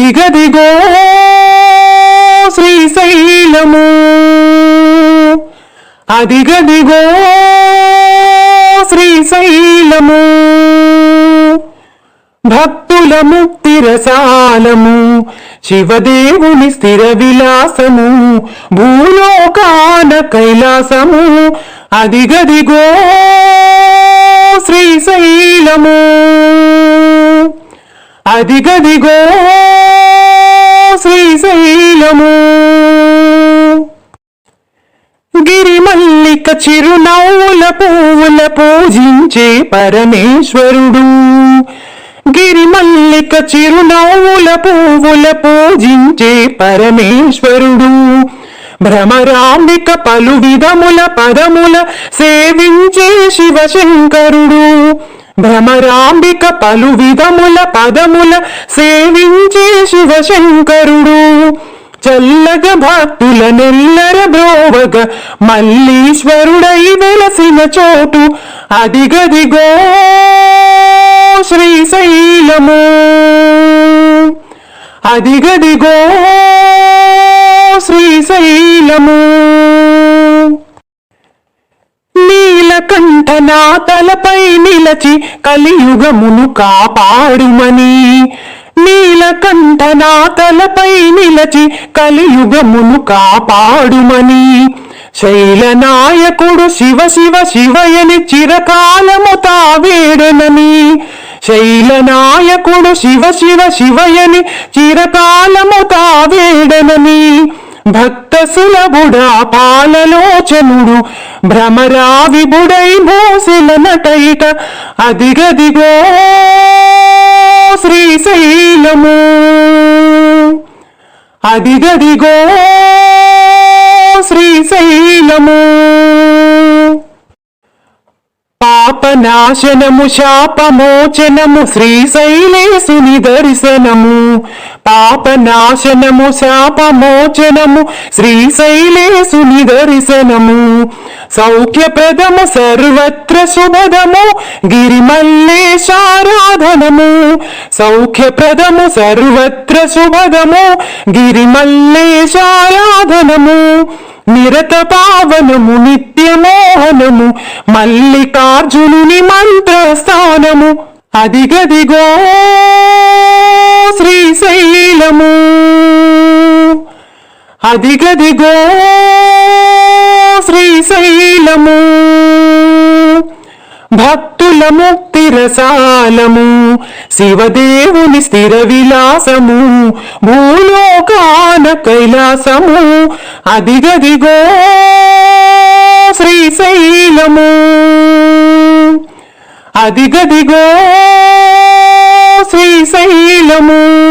అదిగదిగో శ్రీశైలము. అదిగదిగో శ్రీశైలము. భక్తుల ముక్తి రసాలము శివదేవుని స్థిర విలాసము భూలోకాన కైలాసము. అదిగదిగో శ్రీశైలము. అదిగదిగో చిరునవ్వుల పువ్వుల పూజించే పరమేశ్వరుడు. గిరిమల్లిక చిరునవ్వుల పువ్వుల పూజించే పరమేశ్వరుడు. భ్రమరాంబిక పలు విధముల పదముల సేవించే శివశంకరుడు. భ్రమరాంబిక పలు విధముల పదముల సేవించే శివశంకరుడు. చల్లగ భక్తుల నెల్లర బ్రోవగ మల్లీశ్వరుడై వెలసిన చోటు అదిగదిగో శ్రీశైలము. అదిగదిగో శ్రీశైలము. నీలకంఠ నా తలపై నిలచి కలియుగమును కాపాడుమని నీలకంఠనా తలపై నిలచి కలియుగమును కాపాడుమని. శైలనాయకుడు శివ శివ శివయని చిరకాలము తావేడనని. శైలనాయకుడు శివ శివ శివయని చిరకాలము తావేడనని. భక్త సులభుడా పాలలోచనుడు భ్రమరా విభుడై భూసిల నటైట అదిగదిగో. శ్రీశైలము. అదిగదిగో శ్రీశైలము. పాపనాశనము శాపమోచనము శ్రీశైలేశుని దర్శనము. పాపనాశనము శాపమోచనము శ్రీశైలేశుని దర్శనము. సౌఖ్యప్రదము సర్వత్ర శుభదము గిరిమల్లేశారాధనము సౌఖ్యప్రదము సర్వత్ర శుభదము గిరిమల్లేశారాధనము నిరత పావనము నిత్యమోహనము మల్లికార్జునుని మంత్రస్థానము. అదిగదిగో శ్రీశైలము. అదిగదిగో శ్రీశైలము భక్తుల ముక్తి రసాలము శివదేవుని స్థిర విలాసము భూలోకాన కైలాసము అదిగదిగో శ్రీశైలము. అదిగదిగో శ్రీశైలము.